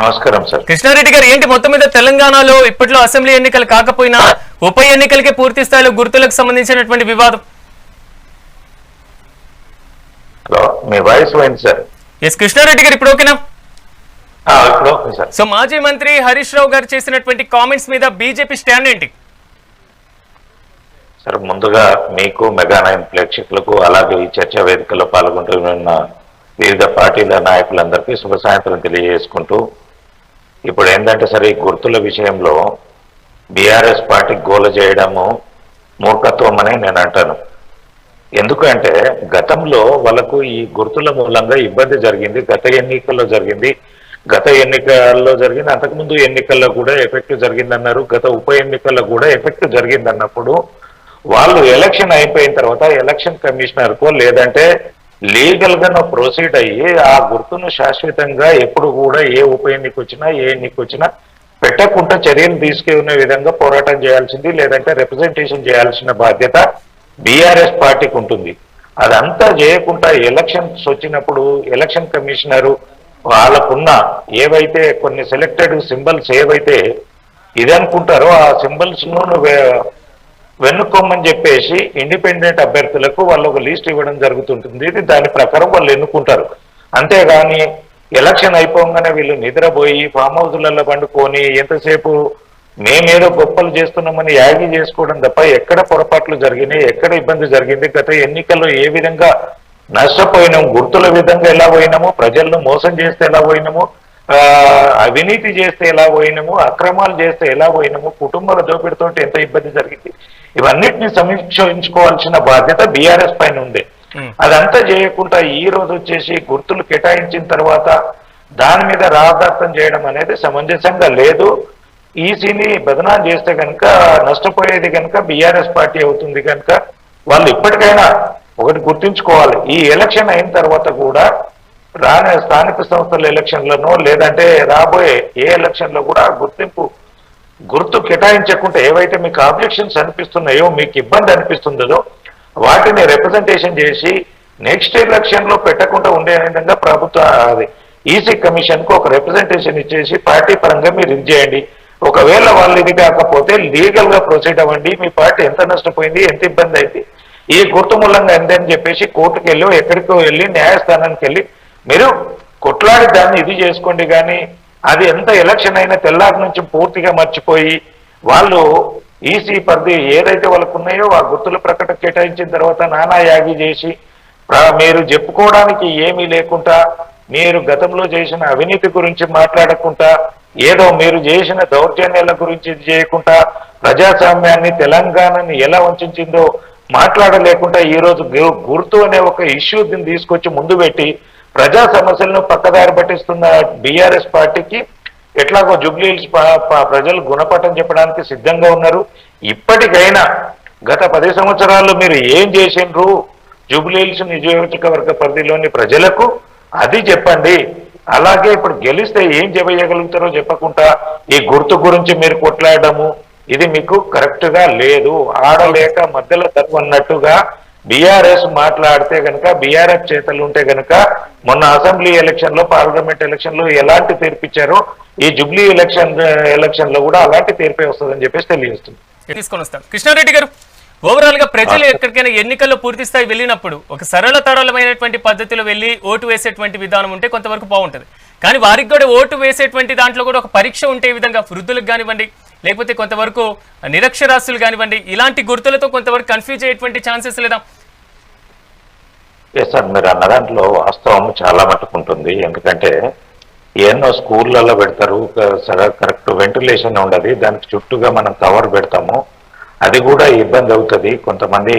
నమస్కారం సార్. కృష్ణారెడ్డి గారు ఏంటి మొత్తం మీద తెలంగాణలో ఇప్పట్లో అసెంబ్లీ ఎన్నికలు కాకపోయినా ఉప ఎన్నికలకే పూర్తి స్థాయిలో గుర్తులకు సంబంధించినటువంటి వివాదం? మీ వాయిస్ పోయింది సార్. ఎస్ కృష్ణారెడ్డి గారు ఇప్పుడు ఓకేనా? సో మాజీ మంత్రి హరీష్ రావు గారు చేసినటువంటి కామెంట్స్ మీద బీజేపీ స్టాండ్ ఏంటి? సార్ ముందుగా మీకు మెగా నైన్ ప్రేక్షకులకు అలాగే ఈ చర్చా వేదికలో పాల్గొంటున్న వివిధ పార్టీల నాయకులందరికీ శుభ సాయంత్రం తెలియజేసుకుంటూ ఇప్పుడు ఏంటంటే సరే ఈ గుర్తుల విషయంలో బీఆర్ఎస్ పార్టీ గోల చేయడము మూర్ఖత్వం నేను అంటాను. ఎందుకంటే గతంలో వాళ్ళకు ఈ గుర్తుల మూలంగా ఇబ్బంది జరిగింది గత ఎన్నికల్లో జరిగింది గత ఎన్నికల్లో జరిగింది అంతకుముందు ఎన్నికల్లో కూడా ఎఫెక్ట్ జరిగిందన్నారు గత ఉప ఎన్నికల్లో కూడా ఎఫెక్ట్ జరిగిందన్నప్పుడు వాళ్ళు ఎలక్షన్ అయిపోయిన తర్వాత ఎలక్షన్ కమిషనర్ కో లేదంటే లీగల్గా ప్రొసీడ్ అయ్యి ఆ గుర్తును శాశ్వతంగా ఎప్పుడు కూడా ఏ ఉప ఎన్నిక వచ్చినా ఏ ఎన్నిక వచ్చినా పెట్టకుండా చర్యలు తీసుకునే విధంగా పోరాటం చేయాల్సింది లేదంటే రిప్రజెంటేషన్ చేయాల్సిన బాధ్యత బీఆర్ఎస్ పార్టీకి ఉంటుంది. అదంతా చేయకుండా ఎలక్షన్స్ వచ్చినప్పుడు ఎలక్షన్ కమిషనరు వాళ్ళకున్న ఏవైతే కొన్ని సెలెక్టెడ్ సింబల్స్ ఏవైతే ఇది అనుకుంటారో ఆ సింబల్స్ను నువ్వు వెన్నుకోమని చెప్పేసి ఇండిపెండెంట్ అభ్యర్థులకు వాళ్ళు ఒక లిస్ట్ ఇవ్వడం జరుగుతుంటుంది. ఇది దాని ప్రకారం వాళ్ళు ఎన్నుకుంటారు. అంతేగాని ఎలక్షన్ అయిపోగానే వీళ్ళు నిద్రపోయి ఫామ్ హౌస్లలో పండుకొని ఎంతసేపు మేమేదో గొప్పలు చేస్తున్నామని యాగి చేసుకోవడం తప్ప ఎక్కడ పొరపాట్లు జరిగినాయి ఎక్కడ ఇబ్బంది జరిగింది గత ఎన్నికల్లో ఏ విధంగా నష్టపోయినాము గుర్తుల విధంగా ఎలా పోయినాము ప్రజలను మోసం చేస్తే ఎలా పోయినాము ఆ, అవినీతి చేస్తే ఎలా పోయినాము అక్రమాలు చేస్తే ఎలా పోయినాము కుటుంబాల దోపిడితో ఎంత ఇబ్బంది జరిగింది. ఇవన్నిటిని సమీక్షించుకోవాల్సిన బాధ్యత బీఆర్ఎస్ పైన ఉంది. అదంతా చేయకుండా ఈ రోజు వచ్చేసి గుర్తులు కేటాయించిన తర్వాత దాని మీద రాధార్థం చేయడం అనేది సమంజసంగా లేదు. ఈసీని బదనాం చేస్తే కనుక నష్టపోయేది కనుక బీఆర్ఎస్ పార్టీ అవుతుంది కనుక వాళ్ళు ఇప్పటికైనా ఒకటి గుర్తుంచుకోవాలి. ఈ ఎలక్షన్ అయిన తర్వాత కూడా రానే స్థానిక సంస్థల ఎలక్షన్లను లేదంటే రాబోయే ఏ ఎలక్షన్లో కూడా గుర్తింపు గుర్తు కేటాయించకుండా ఏవైతే మీకు ఆబ్జెక్షన్స్ అనిపిస్తున్నాయో మీకు ఇబ్బంది అనిపిస్తుందో వాటిని రిప్రజెంటేషన్ చేసి నెక్స్ట్ ఎలక్షన్లో పెట్టకుండా ఉండే విధంగా ప్రభుత్వ అది ఈసీ కమిషన్కు ఒక రిప్రజెంటేషన్ ఇచ్చేసి పార్టీ పరంగా మీరు ఇది చేయండి. ఒకవేళ వాళ్ళు ఇది కాకపోతే లీగల్గా ప్రొసీడ్ అవ్వండి. మీ పార్టీ ఎంత నష్టపోయింది ఎంత ఇబ్బంది అయింది ఈ గుర్తు మూలంగా ఎందని చెప్పేసి కోర్టుకు వెళ్ళి ఎక్కడికో వెళ్ళి న్యాయస్థానానికి వెళ్ళి మీరు కొట్లాడి దాన్ని ఇది చేసుకోండి కానీ అది ఎంత ఎలక్షన్ అయినా తెల్లారి నుంచి పూర్తిగా మర్చిపోయి వాళ్ళు ఈసీ పరిధి ఏదైతే వాళ్ళకు ఉన్నాయో ఆ గుర్తుల ప్రకటన కేటాయించిన తర్వాత నానా యాగి చేసి మీరు చెప్పుకోవడానికి ఏమీ లేకుండా మీరు గతంలో చేసిన అవినీతి గురించి మాట్లాడకుండా ఏదో మీరు చేసిన దౌర్జన్యాల గురించి ఇది చేయకుండా ప్రజాస్వామ్యాన్ని తెలంగాణని ఎలా వంచిందో మాట్లాడలేకుండా ఈరోజు గుర్తు అనే ఒక ఇష్యూ తీసుకొచ్చి ముందు పెట్టి ప్రజా సమస్యలను పక్కదారి పట్టిస్తున్న బీఆర్ఎస్ పార్టీకి ఎట్లాగో జుబ్లీహిల్స్ ప్రజలు గుణపటం చెప్పడానికి సిద్ధంగా ఉన్నారు. ఇప్పటికైనా గత పది సంవత్సరాల్లో మీరు ఏం చేసిండ్రు? జుబ్లీహిల్స్ నియోజకవర్గ పరిధిలోని ప్రజలకు అది చెప్పండి. అలాగే ఇప్పుడు గెలిస్తే ఏం చేయగలుగుతారో చెప్పకుండా ఈ గుర్తు గురించి మీరు కొట్లాడము ఇది మీకు కరెక్ట్గా లేదు. ఆడలేక మధ్యలో తప్పు అన్నట్టుగా బీఆర్ఎస్ మాట్లాడితే గనక బీఆర్ఎస్ చేతలు ఉంటే గనక మొన్న అసెంబ్లీ ఎలక్షన్లో పార్లమెంట్ ఎలక్షన్లో ఎలాంటి తీర్పిచ్చారో ఈ జుబ్లీ ఎలక్షన్ ఎలక్షన్లో కూడా అలాంటి తీర్పే వస్తుందని చెప్పేసి తెలియజేస్తుంది. తీసుకొని వస్తాం. కృష్ణారెడ్డి గారు ఓవరాల్గా ప్రజలు ఎక్కడికైనా ఎన్నికల్లో పూర్తి స్థాయి వెళ్ళినప్పుడు ఒక సరళ తరళమైనటువంటి పద్ధతిలో వెళ్ళి ఓటు వేసేటువంటి విధానం ఉంటే కొంతవరకు బాగుంటుంది. కానీ వారికి కూడా ఓటు వేసేటువంటి దాంట్లో కూడా ఒక పరీక్ష ఉంటే విధంగా వృద్ధులకు కానివ్వండి లేకపోతే కొంతవరకు నిరక్షరాస్యులు కానివ్వండి ఇలాంటి గుర్తులతో కొంతవరకు కన్ఫ్యూజ్ అయ్యేటువంటి ఛాన్సెస్ లేదా? ఎస్ సార్ మీరు అన్న దాంట్లో వాస్తవం చాలా మట్టుకుంటుంది ఉంటుంది. ఎందుకంటే ఎన్నో స్కూళ్ళల్లో పెడతారు కరెక్ట్ వెంటిలేషన్ ఉండదు. దానికి చుట్టూగా మనం కవర్ పెడతాము. అది కూడా ఇబ్బంది అవుతుంది. కొంతమంది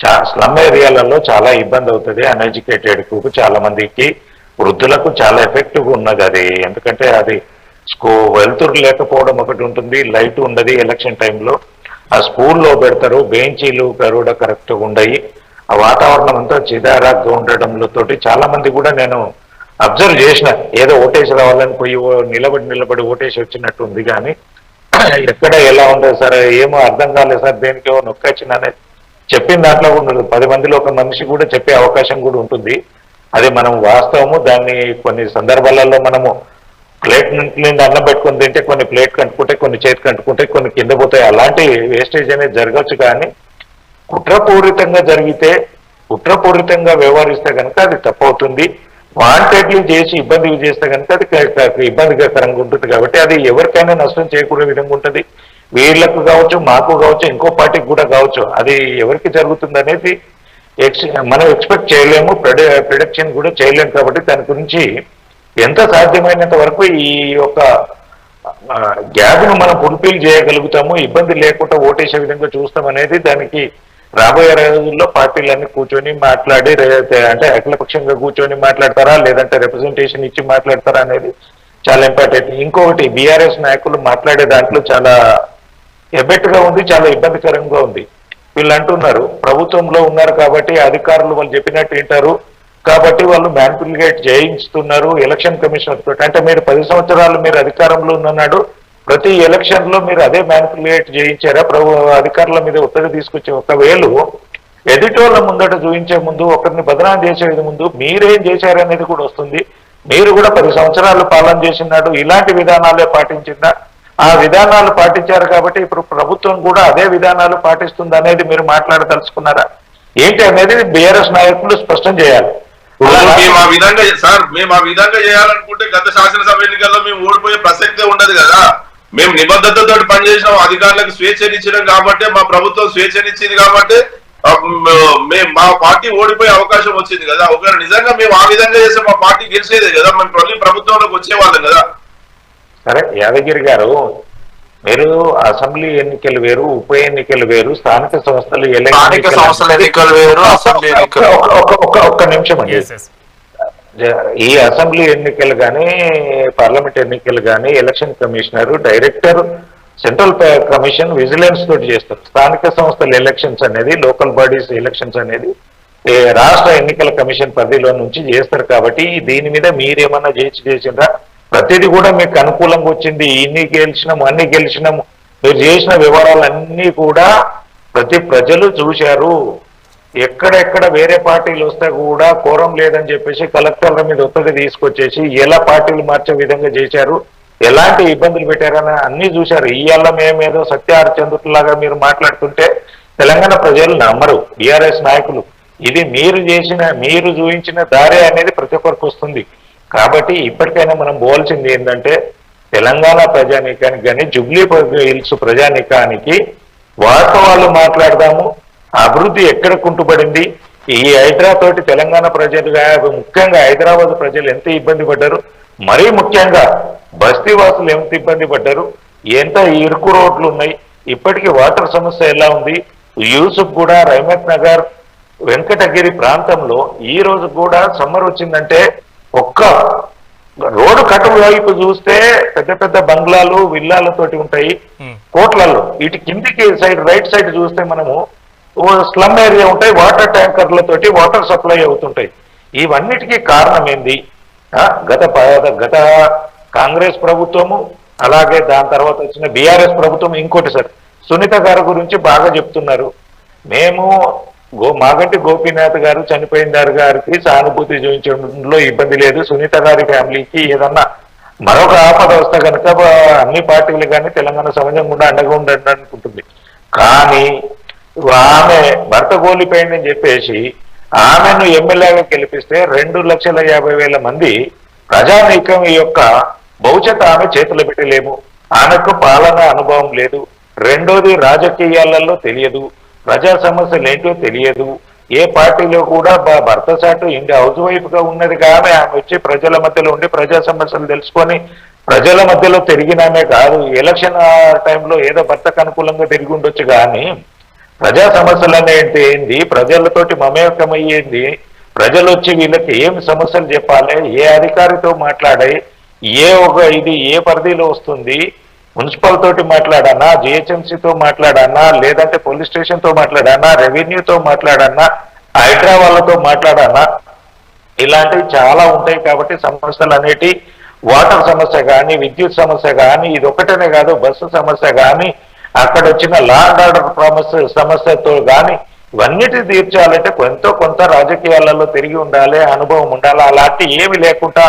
చా స్లమ్ ఏరియాలలో చాలా ఇబ్బంది అవుతుంది. అన్ఎడ్యుకేటెడ్ చాలా మందికి వృద్ధులకు చాలా ఎఫెక్టివ్గా ఉన్నది అది. ఎందుకంటే అది స్కూ వెలుతురు లేకపోవడం ఒకటి ఉంటుంది. లైట్ ఉండదు ఎలక్షన్ టైంలో. ఆ స్కూల్లో పెడతారు. బెంచీలు కూడా కరెక్ట్గా ఉండయి. ఆ వాతావరణం అంతా చిదారాగ్గా ఉండటంతో తోటి చాలా మంది కూడా నేను అబ్జర్వ్ చేసిన. ఏదో ఓటేసి రావాలని పోయి ఓ- నిలబడి నిలబడి ఓటేసి వచ్చినట్టు ఉంది కానీ ఎక్కడ ఎలా ఉండదు సార్ ఏమో అర్థం కాలేదు సార్. దేనికో నొక్కొచ్చిన చెప్పిన దాంట్లో ఉండదు. పది మందిలో ఒక మనిషి కూడా చెప్పే అవకాశం కూడా ఉంటుంది. అది మనం వాస్తవము. దాన్ని కొన్ని సందర్భాలలో మనము ప్లేట్ నుండి అన్నం పెట్టుకుని తింటే కొన్ని ప్లేట్ కంటుకుంటే కొన్ని చేతి కంటుకుంటే కొన్ని కింద పోతాయి. అలాంటి వేస్టేజ్ అనేది జరగచ్చు కానీ కుట్రపూరితంగా జరిగితే కుట్రపూరితంగా వ్యవహరిస్తే కనుక అది తప్పవుతుంది. వాంటెడ్లీ చేసి ఇబ్బంది చేస్తే కనుక అది ఇబ్బందికరంగా ఉంటుంది కాబట్టి అది ఎవరికైనా నష్టం చేకూరే విధంగా ఉంటుంది. వీళ్ళకు కావచ్చు మాకు కావచ్చు ఇంకో పార్టీకి కూడా కావచ్చు. అది ఎవరికి జరుగుతుంది అనేది ఎక్స్ మనం ఎక్స్పెక్ట్ చేయలేము ప్రొడక్షన్ కూడా చేయలేము కాబట్టి దాని గురించి ఎంత సాధ్యమైనంత వరకు ఈ యొక్క గ్యాప్ను మనం ఫుల్ఫిల్ చేయగలుగుతాము ఇబ్బంది లేకుండా ఓటేసే విధంగా చూస్తాం అనేది దానికి రాబోయే రోజుల్లో పార్టీలన్నీ కూర్చొని మాట్లాడి అంటే అఖిలపక్షంగా కూర్చొని మాట్లాడతారా లేదంటే రిప్రజెంటేషన్ ఇచ్చి మాట్లాడతారా అనేది చాలా ఇంపార్టెంట్ ఇంకొకటి బీఆర్ఎస్ నాయకులు మాట్లాడే దాంట్లో చాలా ఎబెట్గా ఉంది చాలా ఇబ్బందికరంగా ఉంది. వీళ్ళు అంటున్నారు ప్రభుత్వంలో ఉన్నారు కాబట్టి అధికారులు వాళ్ళు చెప్పినట్టు వింటారు. కాబట్టి వాళ్ళు మ్యాన్పులిగేట్ చేయించుతున్నారు ఎలక్షన్ కమిషనర్ తోటి. అంటే మీరు పది సంవత్సరాలు మీరు అధికారంలో ఉన్నాడు ప్రతి ఎలక్షన్లో మీరు అదే మ్యానిపులేట్ చేయించారా ప్రభు అధికారుల మీద ఒత్తిడి తీసుకొచ్చే ఒకవేళ ఎడిటోర్ల ముందట చూపించే ముందు ఒకరిని బదనాం చేసే ముందు మీరేం చేశారనేది కూడా వస్తుంది. మీరు కూడా పది సంవత్సరాలు పాలన చేసినాడు ఇలాంటి విధానాలే పాటించిందా? ఆ విధానాలు పాటించారు కాబట్టి ఇప్పుడు ప్రభుత్వం కూడా అదే విధానాలు పాటిస్తుంది అనేది మీరు మాట్లాడదలుచుకున్నారా? ఏంటి అనేది బీఆర్ఎస్ నాయకులు స్పష్టం చేయాలి. మేము ఆ విధంగా సార్ మేము ఆ విధంగా చేయాలనుకుంటే గత శాసనసభ ఎన్నికల్లో మేము ఓడిపోయే ప్రసక్తే ఉండదు కదా. మేము నిబద్ధతతో పనిచేసినాం అధికారులకు స్వేచ్ఛనిచ్చినాం కాబట్టి మా ప్రభుత్వం స్వేచ్ఛనిచ్చింది కాబట్టి మేము మా పార్టీ ఓడిపోయే అవకాశం వచ్చింది కదా. ఒకవేళ నిజంగా మేము ఆ విధంగా చేస్తే మా పార్టీ గెలిచేదే కదా. మేము మళ్ళీ ప్రభుత్వంలోకి వచ్చేవాళ్ళం కదా. సరే యాదగిరి గారు మీరు అసెంబ్లీ ఎన్నికలు వేరు ఉప ఎన్నికలు వేరు స్థానిక సంస్థలు స్థానిక ఎన్నికలు వేరు అసెంబ్లీ ఒక్క నిమిషం అండి. ఈ అసెంబ్లీ ఎన్నికలు కానీ పార్లమెంట్ ఎన్నికలు కానీ ఎలక్షన్ కమిషనర్ డైరెక్టర్ సెంట్రల్ ప- కమిషన్ విజిలెన్స్ తోటి చేస్తారు. స్థానిక సంస్థల ఎలక్షన్స్ అనేది లోకల్ బాడీస్ ఎలక్షన్స్ అనేది ఏ, రాష్ట్ర ఎన్నికల కమిషన్ పరిధిలో నుంచి చేస్తారు కాబట్టి దీని మీద మీరేమన్నా చేసి చేసిండ్రా? ప్రతిదీ కూడా మీకు అనుకూలంగా వచ్చింది. ఇన్ని గెలిచినాము అన్ని గెలిచినాము. మీరు చేసిన వివరాలన్నీ కూడా ప్రతి ప్రజలు చూశారు. ఎక్కడెక్కడ వేరే పార్టీలు వస్తే కూడా కోరం లేదని చెప్పేసి కలెక్టర్ల మీద ఒత్తిడి తీసుకొచ్చేసి ఎలా పార్టీలు మార్చే విధంగా చేశారు ఎలాంటి ఇబ్బందులు పెట్టారని అన్ని చూశారు. ఇవాళ మేమేదో సత్యహరిచంద్రులాగా మీరు మాట్లాడుతుంటే తెలంగాణ ప్రజలు నమ్మరు. బీఆర్ఎస్ నాయకులు ఇది మీరు చేసిన మీరు చూపించిన దారే అనేది ప్రతి ఒక్కరికి వస్తుంది. కాబట్టి ఇప్పటికైనా మనం పోవాల్సింది ఏంటంటే తెలంగాణ ప్రజానీకానికి కానీ జుబ్లీ హిల్స్ ప్రజానీకానికి వాస్తవాలు మాట్లాడదాము. అభివృద్ధి ఎక్కడ కుంటుపడింది? ఈ హైదరా తోటి తెలంగాణ ప్రజలు ముఖ్యంగా హైదరాబాద్ ప్రజలు ఎంత ఇబ్బంది పడ్డారు? మరీ ముఖ్యంగా బస్తీ వాసులు ఎంత ఇబ్బంది పడ్డారు? ఎంత ఇరుకు రోడ్లు ఉన్నాయి? ఇప్పటికీ వాటర్ సమస్య ఎలా ఉంది? యూసుఫ్ కూడా రహమత్ నగర్ వెంకటగిరి ప్రాంతంలో ఈ రోజు కూడా సమ్మర్ వచ్చిందంటే ఒక్క రోడ్డు కట్టు వైపు చూస్తే పెద్ద పెద్ద బంగ్లాలు విల్లాలతోటి ఉంటాయి. కోట్లలో ఇటు కిందికి సైడ్ రైట్ సైడ్ చూస్తే మనము స్లమ్ ఏరియా ఉంటాయి వాటర్ ట్యాంకర్లతోటి వాటర్ సప్లై అవుతుంటాయి. ఇవన్నిటికీ కారణం ఏంది? గత గత కాంగ్రెస్ ప్రభుత్వము అలాగే దాని తర్వాత వచ్చిన బీఆర్ఎస్ ప్రభుత్వం ఇంకోటి సార్. సునీత గారి గురించి బాగా చెప్తున్నారు. మేము గో మాగంటి గోపీనాథ్ గారు చనిపోయిన గారికి సానుభూతి చూపించడంలో ఇబ్బంది లేదు. సునీత గారి ఫ్యామిలీకి ఏదన్నా మరొక ఆపద వస్తే కనుక అన్ని పార్టీలు కానీ తెలంగాణ సమాజం కూడా అండగా ఉండండి అనుకుంటుంది. కానీ ఆమె భర్త కోల్పోయిందని చెప్పేసి ఆమెను ఎమ్మెల్యేగా గెలిపిస్తే రెండు లక్షల యాభై వేల మంది ప్రజానీకం యొక్క భవిష్యత్ ఆమె చేతులు పెట్టలేము. ఆమెకు పాలన అనుభవం లేదు. రెండోది రాజకీయాలలో తెలియదు. ప్రజా సమస్యలు ఏంటో తెలియదు. ఏ పార్టీలో కూడా భర్త చాటు ఇంటి హౌస్ వైఫ్గా ఉన్నది కానీ ఆమె వచ్చి ప్రజల మధ్యలో ఉండి ప్రజా సమస్యలు తెలుసుకొని ప్రజల మధ్యలో తిరిగినామే కాదు. ఎలక్షన్ ఆ టైంలో ఏదో భర్తకు అనుకూలంగా తిరిగి ఉండొచ్చు కానీ ప్రజా సమస్యలు అనేది ఏంది? ప్రజలతోటి మమేకమయ్యేది. ప్రజలు వచ్చి వీళ్ళకి ఏం సమస్యలు చెప్పాలి? ఏ అధికారితో మాట్లాడాయి ఏ ఒక ఇది ఏ పరిధిలో వస్తుంది? మున్సిపల్ తోటి మాట్లాడన్నా జిహెచ్ఎంసీతో మాట్లాడన్నా లేదంటే పోలీస్ స్టేషన్తో మాట్లాడన్నా రెవెన్యూతో మాట్లాడన్నా హైడ్రా వాళ్ళతో మాట్లాడన్నా ఇలాంటివి చాలా ఉంటాయి కాబట్టి సమస్యలు అనేటి వాటర్ సమస్య కానీ విద్యుత్ సమస్య కానీ ఇది ఒకటనే కాదు బస్సు సమస్య కానీ అక్కడ వచ్చిన లాండ్ ఆర్డర్ సమస్య సమస్యతో కానీ ఇవన్నిటి తీర్చాలంటే కొంత కొంత రాజకీయాలలో తిరిగి ఉండాలి అనుభవం ఉండాలి. అలాంటి ఏమి లేకుండా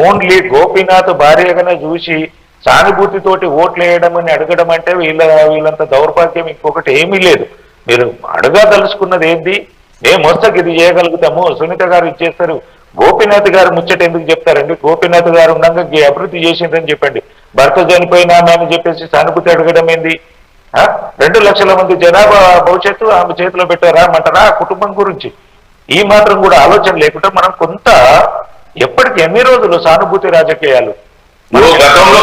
ఓన్లీ గోపీనాథ్ భార్యగానే చూసి సానుభూతితోటి ఓట్లు వేయడం అని అడగడం అంటే వీళ్ళ వీళ్ళంత దౌర్భాగ్యం ఇంకొకటి ఏమీ లేదు. మీరు అడగదలుచుకున్నది ఏంది? మేము వస్తాకి ఇది చేయగలుగుతాము? సునీత గారు ఇచ్చేస్తారు. గోపీనాథ్ గారు ముచ్చట ఎందుకు చెప్తారండి? గోపీనాథ్ గారు ఉండగా అభివృద్ధి చేసిందని చెప్పండి. భర్త చనిపోయినా అని చెప్పేసి సానుభూతి అడగడం ఏంది? ఆ? రెండు లక్షల మంది జనాభా భవిష్యత్తు ఆమె చేతిలో పెట్టారా. అంటారా ఆ కుటుంబం గురించి. ఈ మాత్రం కూడా ఆలోచన లేకుండా మనం కొంత ఎప్పటికి ఎన్ని రోజులు సానుభూతి రాజకీయాలు? గతంలో